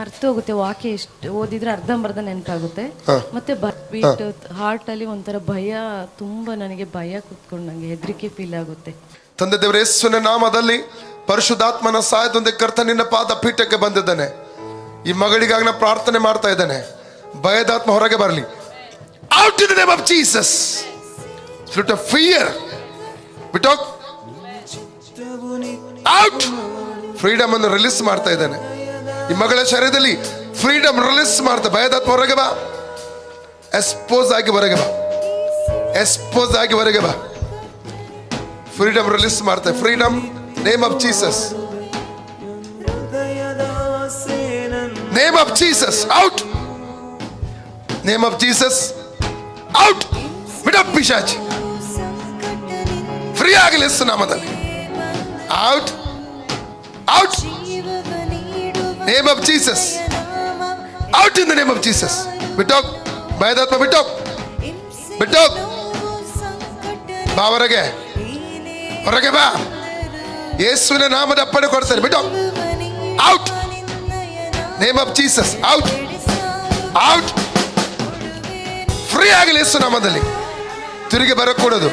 ಮರ್ತು ಹೋಗುತ್ತೆ. ವಾಕ್ಯ ಎಷ್ಟು ಓದಿದ್ರೆ ಅರ್ಧಂಬರ್ಧ ನೆನಪಾಗುತ್ತೆ. ಮತ್ತೆ ಬೀಟ್ ಹಾರ್ಟ್ ಅಲ್ಲಿ ಒಂಥರ ಭಯ ತುಂಬಾ ನನಗೆ ಭಯ ಕುತ್ಕೊಂಡಂಗೆ ಹೆದರಿಕೆ ಫೀಲ್ ಆಗುತ್ತೆ. ತಂದೆ ದೇವರ ಯೇಸುವಿನ ನಾಮದಲ್ಲಿ ಪರಿಶುದ್ಧಾತ್ಮನ ಸಹಾಯದೊಂದಿಗೆ ಕರ್ತ ನಿನ್ನ ಪಾದ ಪೀಠಕ್ಕೆ ಬಂದಿದ್ದಾನೆ. ಈ ಮಗಳಿಗಾಗಿ ನಾ ಪ್ರಾರ್ಥನೆ ಮಾಡ್ತಾ ಇದ್ದಾನೆ. ಭಯದಾತ್ಮ ಹೊರಗೆ ಬರಲಿ. Out in name of Jesus spirit of fear out freedom ಅನ್ನು ರಿಲೀಸ್ ಮಾಡ್ತಾ ಇದ್ದಾನೆ. ಈ ಮಗಳ ಶರೀರದಲ್ಲಿ ಫ್ರೀಡಮ್ ರಿಲೀಸ್ ಮಾಡ್ತಾ ಭಯದಾತ್ಮ ಹೊರಗೆ ಬಾ ಎಸ್ಪೋಸ್ ಆಗಿ ಹೊರಗೆ ಬಾ ಎಸ್ಪೋಸ್ ಆಗಿ ಹೊರಗೆ ಬಾ ಫ್ರೀಡಮ್ ರಿಲೀಸ್ ಮಾಡ್ತಾರೆ freedom name of Jesus name of Jesus out name of Jesus out ಬಿಡಪ್ ಪಿಶಾಚ್ ಫ್ರೀ ಆಗಲಿ ಯೇಸು ನಾಮದಲ್ಲಿ out out name of Jesus. Out in the name of Jesus. ಬಿಟ್ಟೋಗ್ ಭಯದಾತ್ಮ ಬಿಟ್ಟೋಗ್ ಬಿಟ್ಟೋಗ್ ಬಾ ಹೊರಗೆ. ಹೊರಗೆ ಬಾ. ಯೇಸುವಿನ ನಾಮದ ಅಪ್ಪಣೆ ಕೊಡ್ತಾರೆ ಬಿಟ್ಟು out name of Jesus out out free ಆಗಲಿ ಯೇಸು ನಾಮದಲ್ಲಿ. ತಿರುಗಿ ಬರಕೂಡೋದು.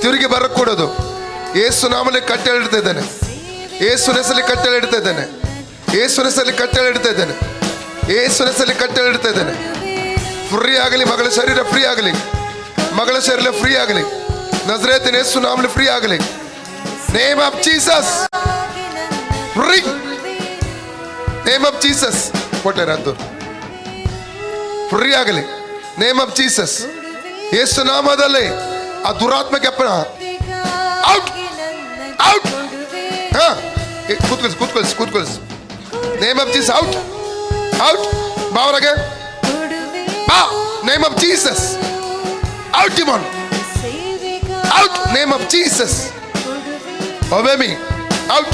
ತಿರುಗಿ ಬರಕೂಡೋದು. ಯೇಸು ನಾಮಲ್ಲಿ ಕಟ್ಟೆ ಇಡ್ತಾ ಇದ್ದಾನೆ. ಯೇಸು ಹೆಸರಲ್ಲಿ ಕಟ್ಟೆ ಇಡ್ತಾ ಇದ್ದಾನೆ. ಯೇಸು ಹೆಸರಲ್ಲಿ ಕಟ್ಟೆ ಇಡ್ತಾ ಇದ್ದಾನೆ. ಯೇಸು ಹೆಸರಲ್ಲಿ ಕಟ್ಟೆ ಇಡ್ತಾ ಇದ್ದಾನೆ. ಫ್ರೀ ಆಗಲಿ ಮಗಳ ಶರೀರ ಫ್ರೀ ಆಗಲಿ. ಮಗಳ ಶರೀರ ಫ್ರೀ ಆಗಲಿ. ನಜರೇತಿನ ಯೇಸು ನಾಮಲಿ ಫ್ರೀ ಆಗಲಿ. Name of Jesus free name of Jesus ಅದು ಫ್ರೀ ಆಗಲಿ. ನೇಮ್ ಆಫ್ ಜೀಸಸ್ ಯೇಸು ನಾಮದಲ್ಲಿ ಆ ದುರಾತ್ಮಕ್ಕೆ ಕೆಪ್ಪನ ಔಟ್ ಔಟ್ ಹಾ. ಕೂತ್ಕೊಳ್ಸಿ ಕೂತ್ಕೊಳ್ಸಿ ಕೂತ್ಕೊಳ್ಸಿ. Name of Jesus out out ಬಾ ಹೊರಗೆ ಬಾ name of Jesus out demon out name of Jesus obey me. Out.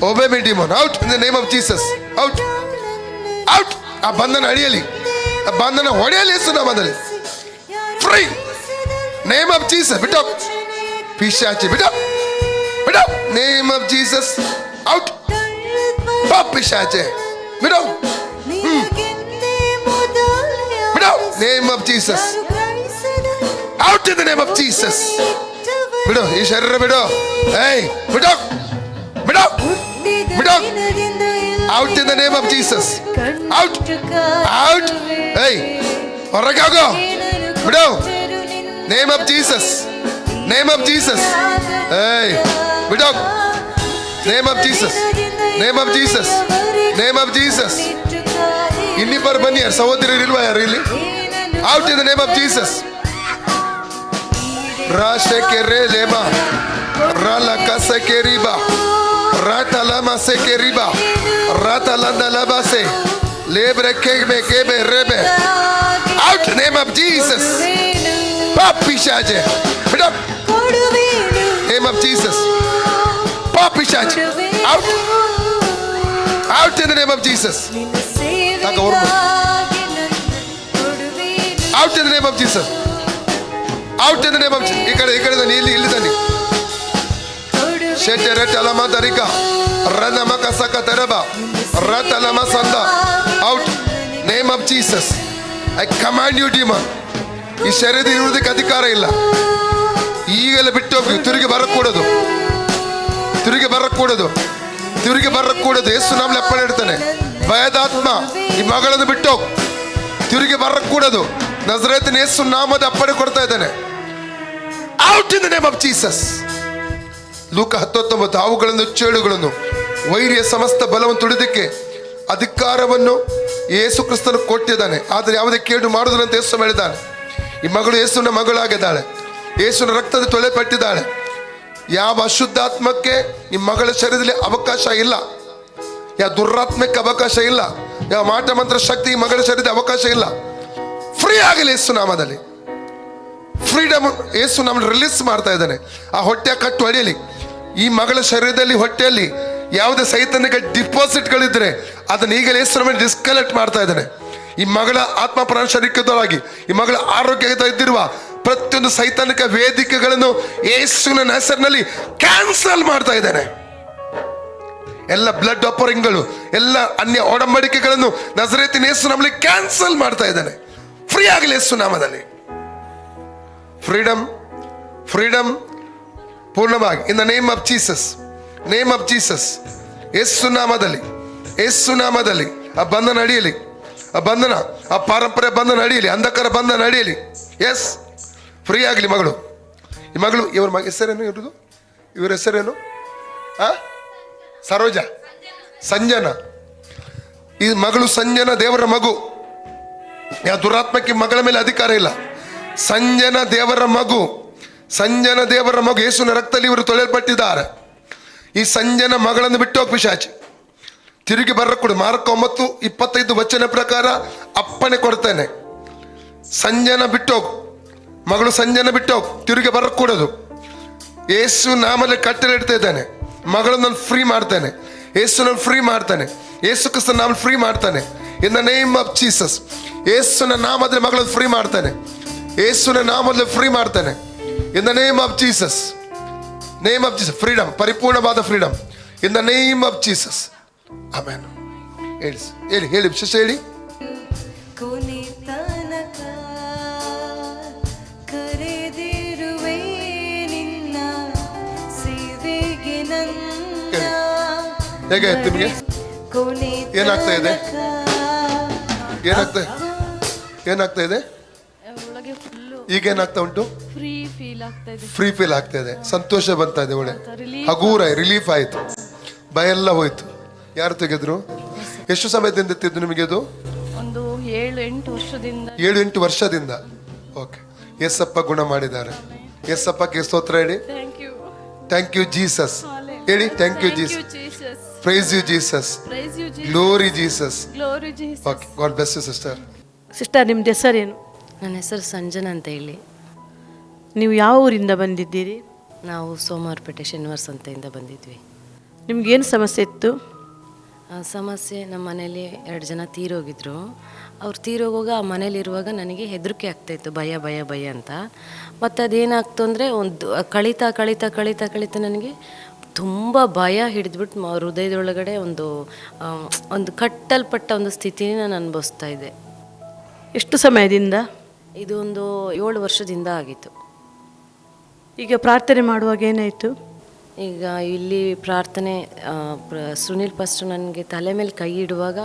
Obey me, demon. Out. In the name of jesus. Out. Out. ಆ ಬಂಧನ ಅಡಿಯಲಿ ಆ ಬಂಧನ ಹೊಡೆಯಲಿ ಯೇಸು ನಾಮದಲ್ಲಿ ಫ್ರೀ ನೇಮ್ ಆಫ್ ಜೀಸಸ್ ಬಿಟ್ಟು ಪಿಶಾಚಿ ಬಿಟ್ಟು ಬಿಟ್ಟು ನೇಮ್ ಆಫ್ ಜೀಸಸ್ ಔಟ್ ಬಾ ಪಿಶಾಚೆ ಬಿಡು ಬಿಡು name of Jesus out in the name of Jesus ಬಿಡು ಈ ಶರೀರ ಬಿಡು ಏಯ್ ಬಿಡು ಬಿಡು ಬಿಡು out in the name of Jesus out out ಏಯ್ ಹೊರಗೆ ಹೋಗು ಬಿಡು name of Jesus name of Jesus ಏಯ್ ಬಿಡು name of Jesus name of Jesus name of Jesus ಇನ್ನಿಬ್ಬರು ಬನ್ನಿ ಯಾರು ಸಹೋದರರು ಇಲ್ವಾ ಯಾರು ಇಲ್ಲಿ out in the name of Jesus Rashe kere lema. Rala kase keriba. Rata lama se keriba. Rata landa laba se. Lebre kebe kebe rebe. Out in the name of Jesus. Papi shaje. Out. In the name of Jesus. Out in the name of Jesus. Out in the name of Jesus. ಈ ಕಡೆ ಬನ್ನಿ ಇಲ್ಲಿ ಇಲ್ಲಿ ಬನ್ನಿ Shetty rate ಅಲಮ ತರಿಕ. ರನ ಮಕ ಸಕ ತೆರಬ. ರತ್ ಅಲಮ ಸಂದ. Out name of Jesus I command you demon ಈ ಶರೀರದ ಇರುವುದಕ್ಕೆ ಅಧಿಕಾರ ಇಲ್ಲ. ಈಗಲೇ ಬಿಟ್ಟು ಹೋಗಿ ತಿರುಗಿ ಬರಕೂಡದು ತಿರುಗಿ ಬರಕೂಡದು ತಿರುಗಿ ಬರಕೂಡದು ಯೇಸು ನಾವು ಅಪ್ಪಣೆ ಇಡ್ತಾನೆ. ಭಯದಾತ್ಮ, ಈ ಮಗಳನ್ನು ಬಿಟ್ಟು ತಿರುಗಿ ತಿರುಗಿ ಬರಕೂಡದು ನಜರೇತನ ಯೇಸು ನಾಮದ ಅಪ್ಪಣೆ ಕೊಡ್ತಾ ಇದ್ದಾನೆ. Out in the name of Jesus ಲೂಕ ಹತ್ತೊತ್ತೊಂಬತ್ತು ಹಾವುಗಳನ್ನು ಚೇಳುಗಳನ್ನು, ವೈರಿಯ ಸಮಸ್ತ ಬಲವನ್ನು ತುಳಿದಕ್ಕೆ ಅಧಿಕಾರವನ್ನು ಯೇಸು ಕ್ರಿಸ್ತನು ಕೊಟ್ಟಿದ್ದಾನೆ. ಆದರೆ ಯಾವುದೇ ಕೇಡು ಮಾಡುವುದಂತ ಯೇಸು ಹೇಳಿದ್ದಾನೆ. ಈ ಮಗಳು ಯೇಸುವಿನ ಮಗಳಾಗಿದ್ದಾಳೆ. ಯೇಸುವಿನ ರಕ್ತದ ತೊಳೆಪಟ್ಟಿದ್ದಾಳೆ. ಯಾವ ಅಶುದ್ಧಾತ್ಮಕ್ಕೆ ಈ ಮಗಳ ಶರೀರದಲ್ಲಿ ಅವಕಾಶ ಇಲ್ಲ, ಯಾವ ದುರಾತ್ಮಕ್ಕೆ ಅವಕಾಶ ಇಲ್ಲ, ಯಾವ ಮಾಟ ಮಂತ್ರ ಶಕ್ತಿ ಮಗಳ ಶರೀರದ ಅವಕಾಶ ಇಲ್ಲ. ಫ್ರೀ ಆಗಲಿ ಯೇಸು ನಾಮದಲ್ಲಿ. ಫ್ರೀಡಮ್ ಯೇಸು ನಮ್ಮನ್ನು ರಿಲೀಸ್ ಮಾಡ್ತಾ ಇದ್ದಾನೆ. ಆ ಹೊಟ್ಟೆ ಕಟ್ಟು ಹೊಡೆಯಲಿ ಈ ಮಗಳ ಶರೀರದಲ್ಲಿ ಹೊಟ್ಟೆಯಲ್ಲಿ ಯಾವುದೇ ಸೈತನಿಗೆ ಡಿಪಾಸಿಟ್ಗಳಿದ್ರೆ ಅದನ್ನ ಈಗಲೇ ಯೇಸು ಮೇಲೆ ಡಿಸ್ಕಲೆಕ್ಟ್ ಮಾಡ್ತಾ ಇದ್ದಾನೆ. ಈ ಮಗಳ ಆತ್ಮ ಪ್ರಾಣ ಶರೀರವಾಗಿ ಈ ಮಗಳ ಆರೋಗ್ಯದ ಇದ್ದಿರುವ ಪ್ರತಿಯೊಂದು ಸೈತಾನಿಕ ವೇದಿಕೆಗಳನ್ನು ಯೇಸುವಿನ ಹೆಸರಿನಲ್ಲಿ ಕ್ಯಾನ್ಸಲ್ ಮಾಡ್ತಾ ಇದ್ದಾನೆ. ಎಲ್ಲ ಬ್ಲಡ್ ಆಫರಿಂಗ್ಗಳು ಎಲ್ಲ ಅನ್ಯ ಒಡಂಬಡಿಕೆಗಳನ್ನು ನಜರೇತಿನ ಯೇಸು ನಮ್ಮಲ್ಲಿ ಕ್ಯಾನ್ಸಲ್ ಮಾಡ್ತಾ ಇದ್ದಾನೆ. ಫ್ರೀ ಆಗಲಿ ಯೇಸು ನಾಮದಲ್ಲಿ. ಫ್ರೀಡಮ್ ಫ್ರೀಡಮ್ ಪೂರ್ಣವಾಗಿ. In the name of Jesus name of Jesus ಯೇಸು ನಾಮದಲ್ಲಿ ಯೇಸು ನಾಮದಲ್ಲಿ, ಆ ಬಂಧನ ಅಡಿಯಲಿ ಆ ಬಂಧನ, ಆ ಪಾರಂಪರ್ಯ ಬಂಧನ ಅಡಿಯಲಿ ಅಂಧಕಾರ ಬಂಧನ ಅಡಿಯಲಿ ಎಸ್ ಫ್ರೀ ಆಗಲಿ ಮಗಳು. ಈ ಮಗಳು ಇವರ ಮಗ ಹೆಸರೇನು ಇರೋದು ಇವರ ಹೆಸರೇನು? ಆ? ಸರೋಜ. ಸಂಜನ. ಈ ಮಗಳು ಸಂಜನ ದೇವರ ಮಗು. ಯಾವ ದುರಾತ್ಮಕ್ಕೆ ಮಗಳ ಮೇಲೆ ಅಧಿಕಾರ ಇಲ್ಲ. ಸಂಜನ ದೇವರ ಮಗು. ಸಂಜನ ದೇವರ ಮಗು ಯೇಸುನ ರಕ್ತದಲ್ಲಿ ಇವರು ತೊಳೆಯಲ್ಪಟ್ಟಿದ್ದಾರೆ. ಈ ಸಂಜನ ಮಗಳನ್ನು ಬಿಟ್ಟು ಹೋಗಿ ಪಿಶಾಚಿ. ತಿರುಗಿ ಬರಕೊಡು ಮಾರ್ಕ ಒಂಬತ್ತು ಇಪ್ಪತ್ತೈದು ವಚನ ಪ್ರಕಾರ ಅಪ್ಪಣೆ ಕೊಡ್ತೇನೆ. ಸಂಜನ ಬಿಟ್ಟೋಗು ಮಗಳು ಸಂಜನ ಬಿಟ್ಟು ತಿರುಗಿ ಬರಕೂಡದು. ಯೇಸು ನಾಮಲ್ಲಿ ಕಟ್ಟಲೆ ಇಡ್ತಾ ಇದ್ದಾನೆ ಮಗಳನ್ನು ಫ್ರೀ ಮಾಡ್ತಾನೆ. ನಾನು ಫ್ರೀ ಮಾಡ್ತಾನೆ. ಏಸು ಕ್ರಿಸ್ತ ನಾಮ ಫ್ರೀ ಮಾಡ್ತಾನೆ. In the name of Jesus ಯೇಸುನ ನಾಮದಲ್ಲಿ ಮಗಳನ್ನು ಫ್ರೀ ಮಾಡ್ತಾನೆ. ಯೇಸುನ ನಾಮದಲ್ಲಿ ಫ್ರೀ ಮಾಡ್ತಾನೆ. In the name of Jesus name of Jesus freedom ಪರಿಪೂರ್ಣವಾದ freedom in the name of Jesus ಆಮೇಲೆ ಹೇಳಿ ಹೇಳಿ ಹೇಳಿ ವಿಶೇಷ ಹೇಳಿ. ತನಕ ಹೇಗೆ ಆಯ್ತು ನಿಮಗೆ? ಏನಾಗ್ತಾ ಇದೆ? ಏನಾಗ್ತಾ ಏನಾಗ್ತಾ ಏನಾಗ್ತಾ ಇದೆ ಈಗ ಏನಾಗ್ತಾ ಉಂಟು? ಫ್ರೀ ಫೀಲ್ ಆಗ್ತಾ ಇದೆ. ಫ್ರೀ ಫೀಲ್ ಆಗ್ತಾ ಇದೆ. ಸಂತೋಷ ಬಂತಾ ಇದೆ ಒಳ್ಳೆ. ಹಗೂರ ರಿಲೀಫ್ ಆಯ್ತು. ಭಯ ಎಲ್ಲ ಹೋಯ್ತು. ಯಾರು ತೆಗೆದ್ರು? ಎಷ್ಟು ಸಮಯದಿಂದ ಎತ್ತಿದ್ದು ನಿಮಗೆ ಅದು? ಒಂದು ಏಳು ಎಂಟು ವರ್ಷದಿಂದ. ಏಳು ಎಂಟು ವರ್ಷದಿಂದ. ಓಕೆ ಎಸ್ಸಪ್ಪ ಗುಣ ಮಾಡಿದ್ದಾರೆ. ಎಸ್ಸಪ್ಪಕ್ಕೆ ಸ್ತೋತ್ರ ಹೇಳಿ. ಥ್ಯಾಂಕ್ ಯು ಜೀಸಸ್ ಹೇಳಿ thank you Jesus praise you Jesus praise you glory Jesus glory Jesus sister sister ನಿಮ್ದು ಹೆಸರೇನು? ನನ್ನ ಹೆಸರು ಸಂಜನಾ ಅಂತ ಹೇಳಿ. ನೀವು ಯಾವ ಊರಿಂದ ಬಂದಿದ್ದೀರಿ? ನಾವು ಸೋಮವಾರಪೇಟೆ ಶನಿವಾರ ಸಂತೆಯಿಂದ ಬಂದಿದ್ವಿ. ನಿಮ್ಗೇನು ಸಮಸ್ಯೆ ಇತ್ತು? ಆ ಸಮಸ್ಯೆ ನಮ್ಮ ಮನೇಲಿ ಎರಡು ಜನ ತೀರೋಗಿದ್ರು. ಅವ್ರು ತೀರೋಗುವಾಗ ಆ ಮನೇಲಿರುವಾಗ ನನಗೆ ಹೆದರಿಕೆ ಆಗ್ತಾಯಿತ್ತು ಭಯ ಭಯ ಭಯ ಅಂತ. ಮತ್ತು ಅದೇನಾಗ್ತು ಅಂದರೆ ಒಂದು ಕಳೀತಾ ಕಳೀತಾ ಕಳೀತಾ ಕಳೀತಾ ನನಗೆ ತುಂಬ ಭಯ ಹಿಡಿದ್ಬಿಟ್ಟು ಮ ಹೃದಯದೊಳಗಡೆ ಒಂದು ಒಂದು ಕಟ್ಟಲ್ಪಟ್ಟ ಒಂದು ಸ್ಥಿತಿನ ನಾನು ಅನುಭವಿಸ್ತಾ ಇದ್ದೆ. ಎಷ್ಟು ಸಮಯದಿಂದ? ಇದು ಒಂದು ಏಳು ವರ್ಷದಿಂದ ಆಗಿತ್ತು. ಈಗ ಪ್ರಾರ್ಥನೆ ಮಾಡುವಾಗ ಏನಾಯಿತು? ಈಗ ಇಲ್ಲಿ ಪ್ರಾರ್ಥನೆ ಸುನಿಲ್ ಫಸ್ಟ್ ನನಗೆ ತಲೆ ಮೇಲೆ ಕೈ ಇಡುವಾಗ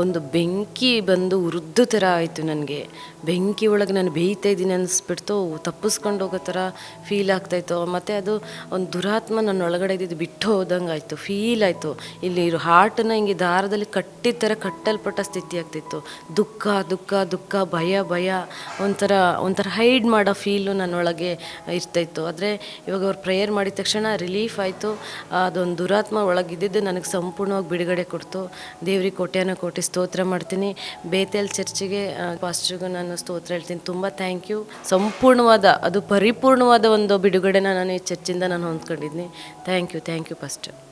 ಒಂದು ಬೆಂಕಿ ಬಂದು ಉರಿದು ಥರ ಆಯಿತು ನನಗೆ. ಬೆಂಕಿ ಒಳಗೆ ನಾನು ಬೇಯ್ತಾ ಇದ್ದೀನಿ ಅನಿಸ್ಬಿಡ್ತು, ತಪ್ಪಿಸ್ಕೊಂಡು ಹೋಗೋ ಥರ ಫೀಲ್ ಆಗ್ತಾಯಿತ್ತು ಮತ್ತು ಅದು ಒಂದು ದುರಾತ್ಮ ನನ್ನ ಒಳಗಡೆ ಇದ್ದಿದ್ದು ಬಿಟ್ಟು ಹೋದಂಗೆ ಆಯಿತು ಫೀಲ್ ಆಯಿತು. ಇಲ್ಲಿ ಹಾರ್ಟನ್ನ ಹಿಂಗೆ ದಾರದಲ್ಲಿ ಕಟ್ಟಿದ ಥರ ಕಟ್ಟಲ್ಪಟ್ಟ ಸ್ಥಿತಿ ಆಗ್ತಿತ್ತು. ದುಃಖ ದುಃಖ ದುಃಖ, ಭಯ ಭಯ, ಒಂಥರ ಒಂಥರ ಹೈಡ್ ಮಾಡೋ ಫೀಲು ನನ್ನೊಳಗೆ ಇರ್ತಾಯಿತ್ತು ಆದರೆ ಇವಾಗ ಅವ್ರು ಪ್ರೇಯರ್ ಮಾಡಿದ ತಕ್ಷಣ ರಿಲೀಫ್ ಆಯಿತು. ಅದೊಂದು ದುರಾತ್ಮ ಒಳಗಿದ್ದಿದ್ದು ನನಗೆ ಸಂಪೂರ್ಣವಾಗಿ ಬಿಡುಗಡೆ ಕೊಡ್ತು. ದೇವ್ರಿಗೆ ಕೋಟ್ಯಾನ ಕೋಟಿ ಸ್ತೋತ್ರ ಮಾಡ್ತೀನಿ. ಬೇತೇಲ್ ಚರ್ಚಿಗೆ ಪಾಸ್ಟ್ರಿಗೂ ನಾನು ಸ್ತೋತ್ರ ಹೇಳ್ತೀನಿ. ತುಂಬ ಥ್ಯಾಂಕ್ ಯು ಸಂಪೂರ್ಣವಾದ, ಅದು ಪರಿಪೂರ್ಣವಾದ ಒಂದು ಬಿಡುಗಡೆನ ನಾನು ಈ ಚರ್ಚಿಂದ ನಾನು ಹೊಂದ್ಕೊಂಡಿದ್ದೀನಿ. Thank you thank you first